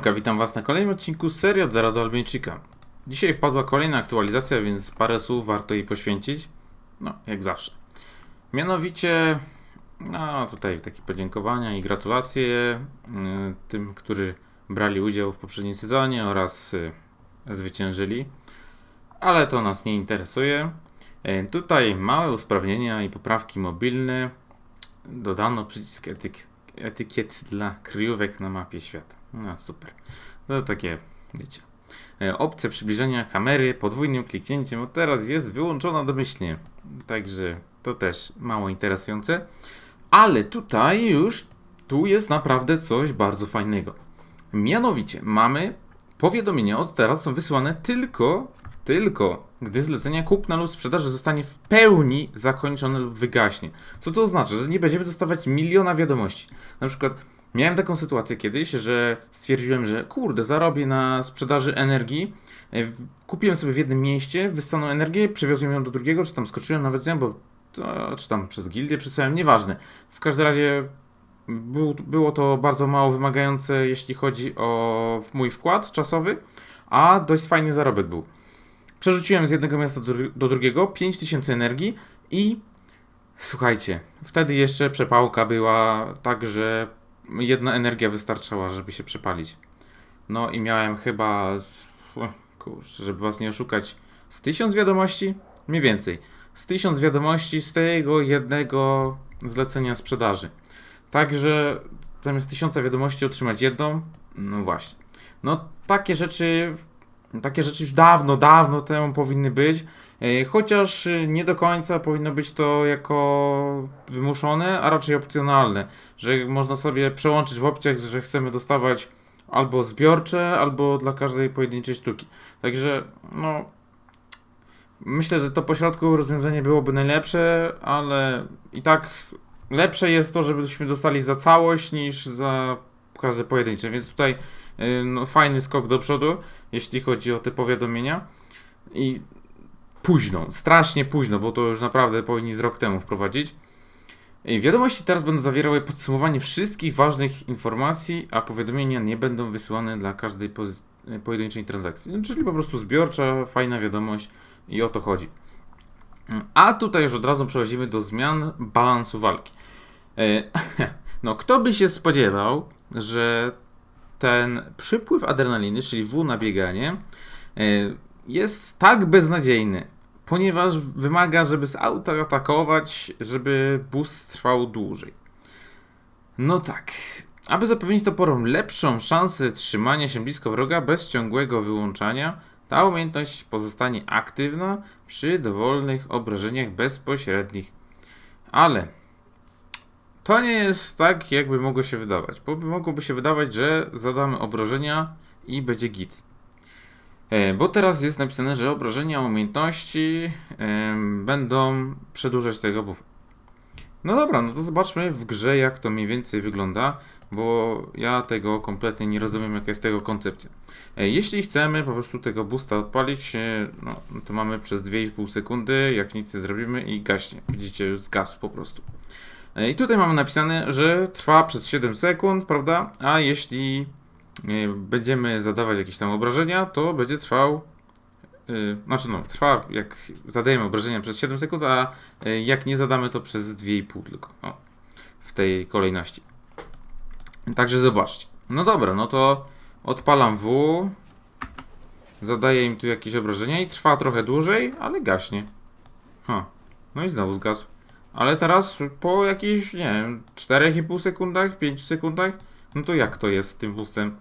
Siemka witam was na kolejnym odcinku serii od Zera do. Dzisiaj wpadła kolejna aktualizacja, więc parę słów warto jej poświęcić. No, jak zawsze. Mianowicie, no tutaj takie podziękowania i gratulacje y, tym, którzy brali udział w poprzednim sezonie oraz y, zwyciężyli. Ale to nas nie interesuje. Y, tutaj małe usprawnienia i poprawki mobilne. Dodano przycisk etyk etykiet dla kryjówek na mapie świata. No super. To takie, wiecie. E, Opcja przybliżenia kamery podwójnym kliknięciem od teraz jest wyłączona domyślnie. Także to też mało interesujące. Ale tutaj już, tu jest naprawdę coś bardzo fajnego. Mianowicie mamy powiadomienia od teraz są wysyłane tylko, tylko gdy zlecenie kupna lub sprzedaży zostanie w pełni zakończone lub wygaśnie. Co to oznacza? Że nie będziemy dostawać miliona wiadomości. Na przykład miałem taką sytuację kiedyś, że stwierdziłem, że kurde, zarobię na sprzedaży energii. E, Kupiłem sobie w jednym mieście wyssaną energię, przywiozłem ją do drugiego, czy tam skoczyłem nawet z nią, bo to, czy tam przez gildię przysłałem, nieważne. W każdym razie był, było to bardzo mało wymagające, jeśli chodzi o mój wkład czasowy, a dość fajny zarobek był. Przerzuciłem z jednego miasta do, do drugiego 5000 energii i słuchajcie, wtedy jeszcze przepałka była tak, że jedna energia wystarczała, żeby się przepalić. No i miałem chyba, kurczę, żeby was nie oszukać, z 1000 wiadomości? Mniej więcej. Z 1000 wiadomości z tego jednego zlecenia sprzedaży. Także zamiast 1000 wiadomości otrzymać jedną, no właśnie. No takie rzeczy, takie rzeczy już dawno, dawno temu powinny być. E, Chociaż e, nie do końca powinno być to jako wymuszone, a raczej opcjonalne, że można sobie przełączyć w opcjach, że chcemy dostawać albo zbiorcze, albo dla każdej pojedynczej sztuki. Także, no, myślę, że to pośrodku rozwiązanie byłoby najlepsze, ale i tak lepsze jest to, żebyśmy dostali za całość niż za każde pojedyncze, więc tutaj no, fajny skok do przodu, jeśli chodzi o te powiadomienia i późno, strasznie późno, bo to już naprawdę powinni z rok temu wprowadzić. Wiadomości teraz będą zawierały podsumowanie wszystkich ważnych informacji, a powiadomienia nie będą wysyłane dla każdej pozy- pojedynczej transakcji. No, Czyli po prostu zbiorcza, fajna wiadomość i o to chodzi. A tutaj już od razu przechodzimy do zmian balansu walki. E, No, kto by się spodziewał, że ten przypływ adrenaliny, czyli W na bieganie, e, jest tak beznadziejny, ponieważ wymaga, żeby zautoatakować, żeby boost trwał dłużej. No tak. Aby zapewnić toporom lepszą szansę trzymania się blisko wroga bez ciągłego wyłączania, ta umiejętność pozostanie aktywna przy dowolnych obrażeniach bezpośrednich. Ale to nie jest tak, jakby mogło się wydawać, bo by mogłoby się wydawać, że zadamy obrażenia i będzie git. E, Bo teraz jest napisane, że obrażenia umiejętności em, będą przedłużać tego buffa. No dobra, no to zobaczmy w grze, jak to mniej więcej wygląda, bo ja tego kompletnie nie rozumiem, jaka jest tego koncepcja. E, Jeśli chcemy po prostu tego boosta odpalić, e, no to mamy przez 2,5 sekundy, jak nic nie zrobimy i gaśnie. Widzicie, zgasł po prostu. E, I tutaj mamy napisane, że trwa przez 7 sekund, prawda? A jeśli e, będziemy zadawać jakieś tam obrażenia, to będzie trwał. e, Znaczy, no, trwa jak zadajemy obrażenia przez 7 sekund, a jak nie zadamy, to przez 2,5 tylko. O, w tej kolejności. Także zobaczcie. No dobra, no to odpalam W. Zadaję im tu jakieś obrażenia i trwa trochę dłużej, ale gaśnie. Ha. No i znowu zgasł. Ale teraz po jakichś, nie wiem, 4,5 sekundach, 5 sekundach, no to jak to jest z tym boostem?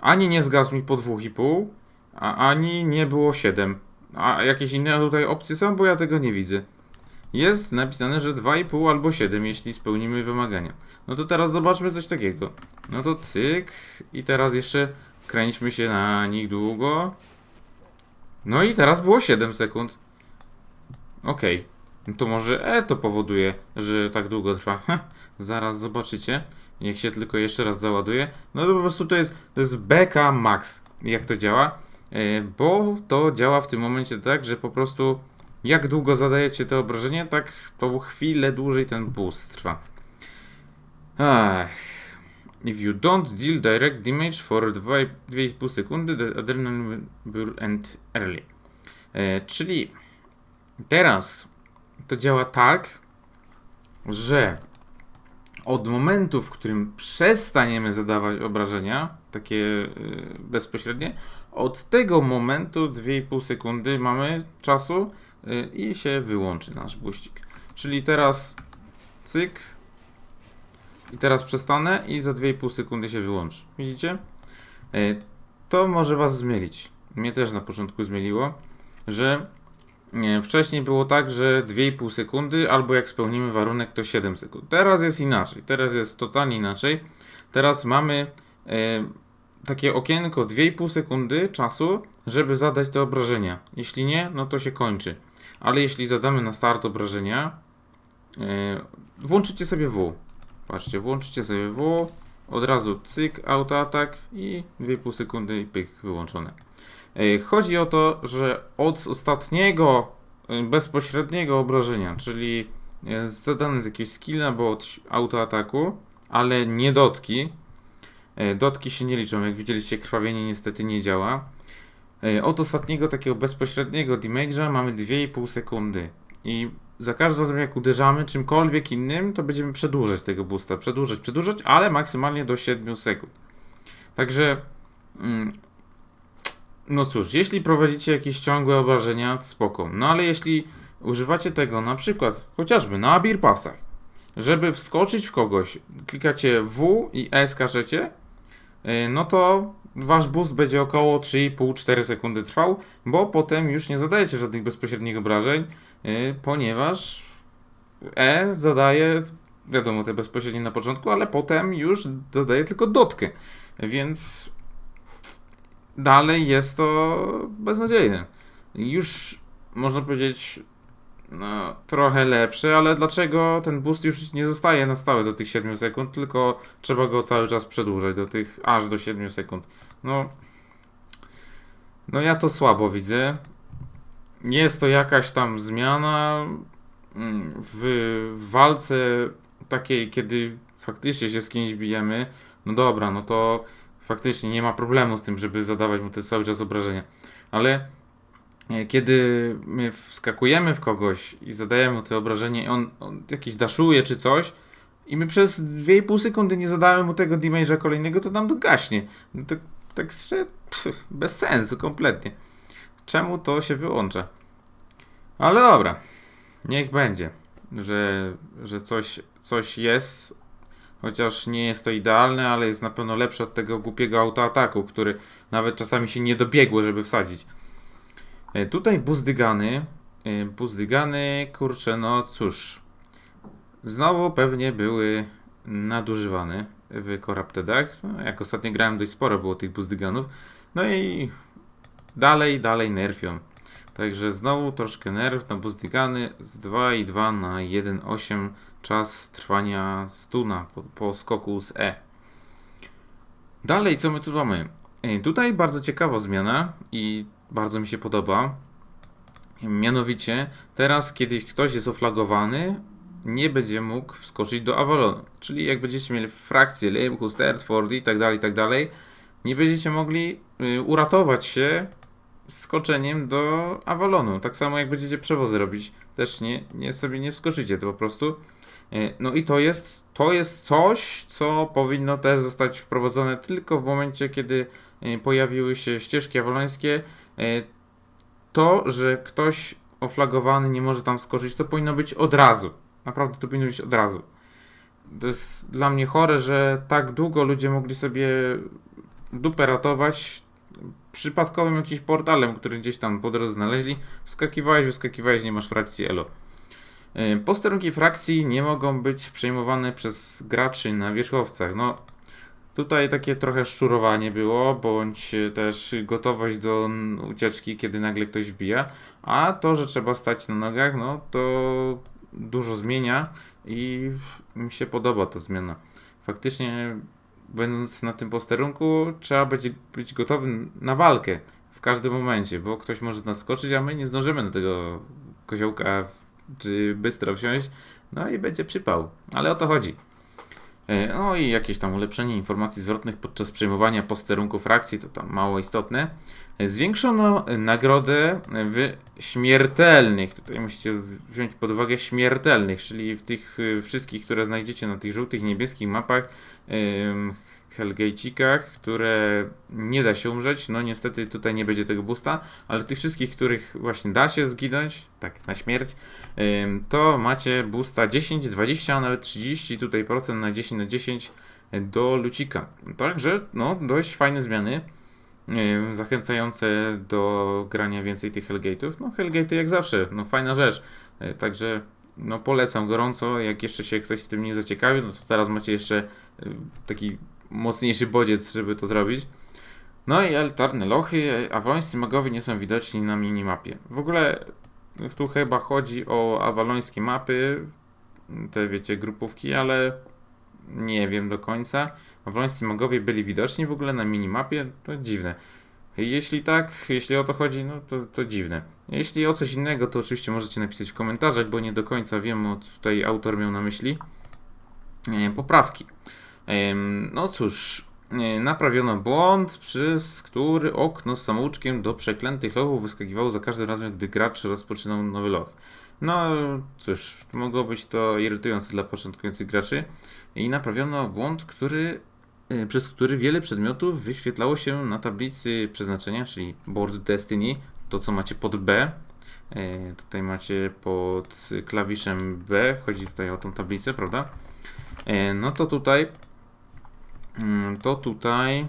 Ani nie zgasł mi po 2,5, a ani nie było 7. A jakieś inne tutaj opcje są, bo ja tego nie widzę. Jest napisane, że 2,5 albo 7, jeśli spełnimy wymagania. No to teraz zobaczmy coś takiego. No to cyk i teraz jeszcze kręćmy się na nich długo. No i teraz było 7 sekund. Okej. No to może E to powoduje, że tak długo trwa. Ha, zaraz zobaczycie. Niech się tylko jeszcze raz załaduje. No to po prostu to jest, to jest beka max, jak to działa. E, Bo to działa w tym momencie tak, że po prostu jak długo zadajecie te obrażenia, tak to chwilę dłużej ten boost trwa. Ach. If you don't deal direct damage for 2 2,5 sekundy, the adrenaline will end early. E, czyli teraz to działa tak, że od momentu, w którym przestaniemy zadawać obrażenia, takie y, bezpośrednie, od tego momentu 2,5 sekundy mamy czasu y, i się wyłączy nasz buścik. Czyli teraz cyk i teraz przestanę i za 2,5 sekundy się wyłączy. Widzicie? Y, to może Was zmylić. Mnie też na początku zmyliło, że wcześniej było tak, że 2,5 sekundy, albo jak spełnimy warunek, to 7 sekund. Teraz jest inaczej. Teraz jest totalnie inaczej. Teraz mamy e, takie okienko 2,5 sekundy czasu, żeby zadać te obrażenia. Jeśli nie, no to się kończy. Ale jeśli zadamy na start obrażenia, e, włączycie sobie W. Patrzcie, włączycie sobie W, od razu cyk, autoatak i 2,5 sekundy i pyk, wyłączone. Chodzi o to, że od ostatniego e, bezpośredniego obrażenia, czyli e, zadany z jakiegoś skilla, od autoataku, ale nie dotki. e, Dotki się nie liczą, jak widzieliście, krwawienie niestety nie działa. Od ostatniego takiego bezpośredniego damage'a mamy 2,5 sekundy. I za każdym razem jak uderzamy czymkolwiek innym, to będziemy przedłużać tego boosta. Przedłużać, przedłużać, ale maksymalnie do 7 sekund. Także mm, no cóż, jeśli prowadzicie jakieś ciągłe obrażenia, spoko. No ale jeśli używacie tego na przykład chociażby na Beerpuffsach, żeby wskoczyć w kogoś, klikacie W i E skaczecie, yy, no to wasz boost będzie około 3,5-4 sekundy trwał, bo potem już nie zadajecie żadnych bezpośrednich obrażeń, yy, ponieważ E zadaje, wiadomo, te bezpośrednie na początku, ale potem już zadaje tylko dotkę. Więc dalej jest to beznadziejne. Już można powiedzieć, no, trochę lepszy, ale dlaczego ten boost już nie zostaje na stałe do tych 7 sekund, tylko trzeba go cały czas przedłużać do tych aż do 7 sekund. No, no ja to słabo Jest to jakaś tam zmiana mm, w walce takiej, kiedy faktycznie się z kimś bijemy. No dobra, no to faktycznie nie ma problemu z tym, żeby zadawać mu te cały czas obrażenia. Ale e, kiedy my wskakujemy w kogoś i zadajemy mu te obrażenie on, on jakiś daszuje czy coś i my przez 2,5 sekundy nie zadamy mu tego damage'a kolejnego, to nam to gaśnie. No to, tak że bez sensu kompletnie. Czemu to się wyłącza? Ale dobra, niech będzie, że, że coś, coś jest, Chociaż nie jest to idealne, ale jest na pewno lepsze od tego głupiego autoataku, który nawet czasami się nie dobiegło, żeby wsadzić. E, tutaj buzdygany. E, buzdygany, kurczę, no cóż. Znowu pewnie były nadużywane w Corruptedach. No, jak ostatnio grałem, dość sporo było tych buzdyganów. No i dalej, dalej nerfią. Także znowu troszkę nerw na buzdygany z 2,2 na 1,8 czas trwania stuna po, po skoku z E. Dalej, co my tu mamy? E, tutaj bardzo ciekawa zmiana i bardzo mi się podoba. Mianowicie, teraz kiedy ktoś jest oflagowany, nie będzie mógł wskoczyć do Avalonu. Czyli jak będziecie mieli frakcję Limchu, Stertford i tak dalej, tak dalej, nie będziecie mogli y, uratować się skoczeniem do Avalonu. Tak samo jak będziecie przewozy robić, też nie, nie sobie nie wskoczycie, to po prostu E, no i to jest, to jest coś, co powinno też zostać wprowadzone tylko w momencie, kiedy e, pojawiły się ścieżki awalońskie. E, to, że ktoś oflagowany nie może tam skoczyć, to powinno być od razu. Naprawdę to powinno być od razu. To jest dla mnie chore, że tak długo ludzie mogli sobie dupę ratować przypadkowym jakimś portalem, który gdzieś tam po drodze znaleźli. Wskakiwałeś, wyskakiwałeś, nie masz frakcji elo. E, posterunki frakcji nie mogą być przejmowane przez graczy na wierzchowcach. No, tutaj takie trochę szczurowanie było, bądź też gotowość do ucieczki, kiedy nagle ktoś wbija. A to, że trzeba stać na nogach, no to dużo zmienia i mi się podoba ta zmiana. Faktycznie, będąc na tym posterunku, trzeba być, być gotowym na walkę w każdym momencie, bo ktoś może nas skoczyć, a my nie zdążymy na tego koziołka czy bystro wsiąść, no i będzie przypał. Ale o to chodzi. E, No i jakieś tam ulepszenie informacji zwrotnych podczas przejmowania posterunku frakcji, to tam mało istotne. Zwiększono nagrodę w śmiertelnych, tutaj musicie wziąć pod uwagę śmiertelnych, czyli w tych e, wszystkich, które znajdziecie na tych żółtych, niebieskich mapach, Hellgate'ikach, które nie da się umrzeć, no niestety tutaj nie będzie tego boosta, ale tych wszystkich, których właśnie da się zginąć, tak na śmierć, to macie boosta 10, 20, a nawet 30 tutaj procent na 10 na 10 do lucika. Także no dość fajne zmiany. Em, Zachęcające do grania więcej tych Hellgate'ów. No Hellgate'y jak zawsze, no fajna rzecz. E, Także no polecam gorąco, jak jeszcze się ktoś z tym nie zaciekawił, no to teraz macie jeszcze e, taki mocniejszy bodziec, żeby to zrobić. No i altarne lochy, awalońscy magowie nie są widoczni na minimapie. W ogóle tu chyba chodzi o awalońskie mapy, te wiecie, grupówki, ale nie wiem do końca. Awalońscy magowie byli widoczni w ogóle na minimapie, to dziwne. Jeśli tak, jeśli o to chodzi, no to, to dziwne. Jeśli o coś innego, to oczywiście możecie napisać w komentarzach, bo nie do końca wiem, co tutaj autor miał na myśli. E, poprawki. Em, No cóż, e, naprawiono błąd, przez który okno z samouczkiem do przeklętych lochów wyskakiwało za każdym razem, gdy gracz rozpoczynał nowy loch. No cóż, mogło być to irytujące dla początkujących graczy i naprawiono błąd, który, e, przez który wiele przedmiotów wyświetlało się na tablicy przeznaczenia, czyli Board Destiny, to co macie pod B. E, Tutaj macie pod klawiszem B, chodzi tutaj o tą tablicę, prawda? E, No to tutaj Mm, to tutaj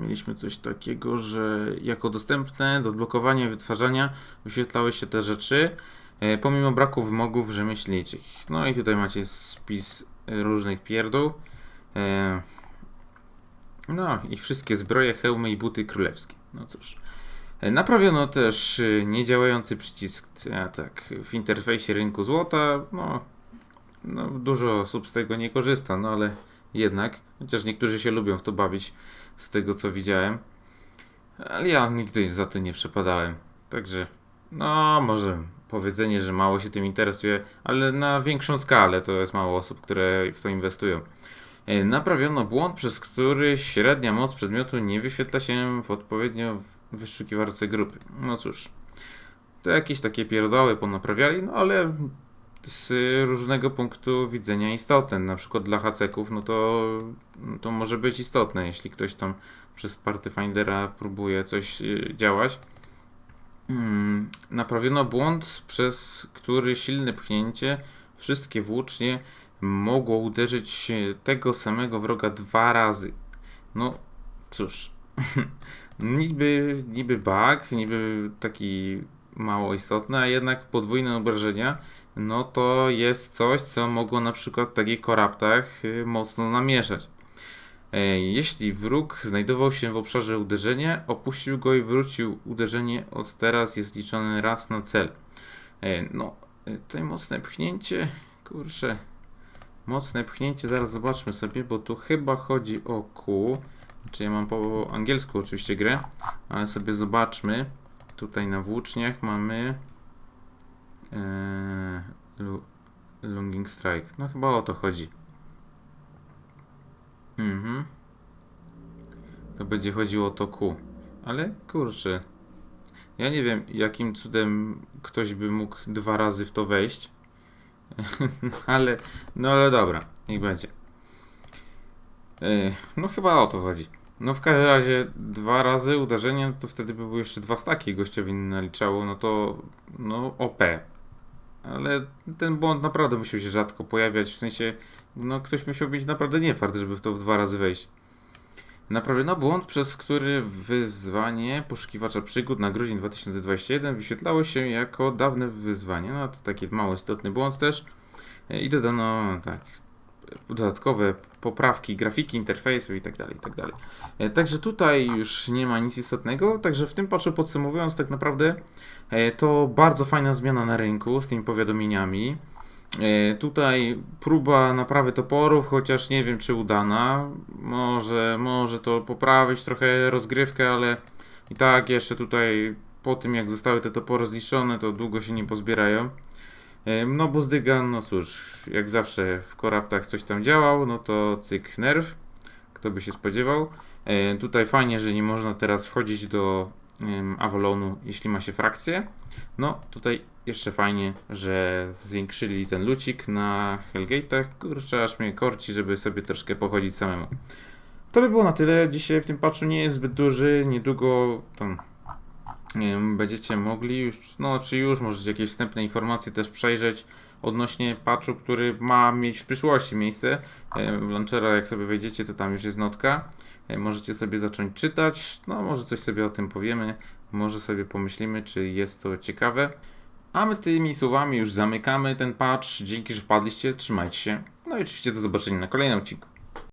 mieliśmy coś takiego, że jako dostępne do odblokowania wytwarzania wyświetlały się te rzeczy, pomimo braku wymogów rzemieślniczych. No i tutaj macie spis różnych pierdół. E, No i wszystkie zbroje, hełmy i buty królewskie. No cóż. E, Naprawiono też e, niedziałający przycisk a tak, w interfejsie rynku złota. No, no, dużo osób z tego nie korzysta, no ale jednak, chociaż niektórzy się lubią w to bawić, z tego co widziałem. Ale ja nigdy za to nie przepadałem. Także, no, może powiedzenie, że mało się tym interesuje, ale na większą skalę to jest mało osób, które w to inwestują. E, Naprawiono błąd, przez który średnia moc przedmiotu nie wyświetla się w odpowiednio w wyszukiwarce grupy. No cóż, to jakieś takie pierdoły ponaprawiali, no ale z różnego punktu widzenia istotne. Na przykład dla haceków, no to, no to może być istotne, jeśli ktoś tam przez Partyfindera próbuje coś y, działać. Mm, Naprawiono błąd, przez który silne pchnięcie wszystkie włócznie mogło uderzyć tego samego wroga dwa razy. No cóż, niby, niby bug, niby taki mało istotny, a jednak podwójne obrażenia no to jest coś, co mogło na przykład w takich koraptach y, mocno namieszać. E, Jeśli wróg znajdował się w obszarze uderzenia, opuścił go i wrócił uderzenie, od teraz jest liczone raz na cel. E, No, e, tutaj mocne pchnięcie, kurczę, mocne pchnięcie, zaraz zobaczmy sobie, bo tu chyba chodzi o Q, znaczy ja mam po angielsku oczywiście grę, ale sobie zobaczmy, tutaj na włóczniach mamy Eee, Lu- Longing Strike. No chyba o to chodzi. Mhm. To będzie chodziło o to Q. Ale kurczę. Ja nie wiem, jakim cudem ktoś by mógł dwa razy w to wejść. ale, no ale dobra, niech będzie. Eee, no chyba o to chodzi. No w każdym razie dwa razy uderzenie, to wtedy by były jeszcze dwa staki gościowi naliczało, no to no OP. Ale ten błąd naprawdę musiał się rzadko pojawiać, w sensie, no ktoś musiał być naprawdę nie fart, żeby w to w dwa razy wejść. Naprawiono błąd, przez który wyzwanie poszukiwacza przygód na grudzień 2021 wyświetlało się jako dawne wyzwanie. No to taki mało istotny błąd też. E, I dodano tak dodatkowe poprawki grafiki, interfejsu i tak dalej, i tak dalej. E, Także tutaj już nie ma nic istotnego, także w tym patchu podsumowując tak naprawdę e, to bardzo fajna zmiana na rynku z tymi powiadomieniami. E, Tutaj próba naprawy toporów, chociaż nie wiem czy udana. Może, może to poprawić trochę rozgrywkę, ale i tak jeszcze tutaj po tym jak zostały te topory zniszczone, to długo się nie pozbierają. Ym, No Buzdygan, no cóż, jak zawsze w koraptach coś tam działał, no to cyk nerw, kto by się spodziewał. E, Tutaj fajnie, że nie można teraz wchodzić do Avalonu, jeśli ma się frakcję. No tutaj jeszcze fajnie, że zwiększyli ten lucik na Hellgate'ach. Kurczę, aż mnie korci, żeby sobie troszkę pochodzić samemu. To by było na tyle. Dzisiaj w tym patchu nie jest zbyt duży. Niedługo tam nie wiem, będziecie mogli już, no czy już możecie jakieś wstępne informacje też przejrzeć odnośnie patchu, który ma mieć w przyszłości miejsce. E, launchera jak sobie wejdziecie, to tam już jest notka. E, Możecie sobie zacząć czytać, no może coś sobie o tym powiemy, może sobie pomyślimy, czy jest to ciekawe. A my tymi słowami już zamykamy ten patch. Dzięki, że wpadliście, trzymajcie się. No i oczywiście do zobaczenia na kolejnym odcinku.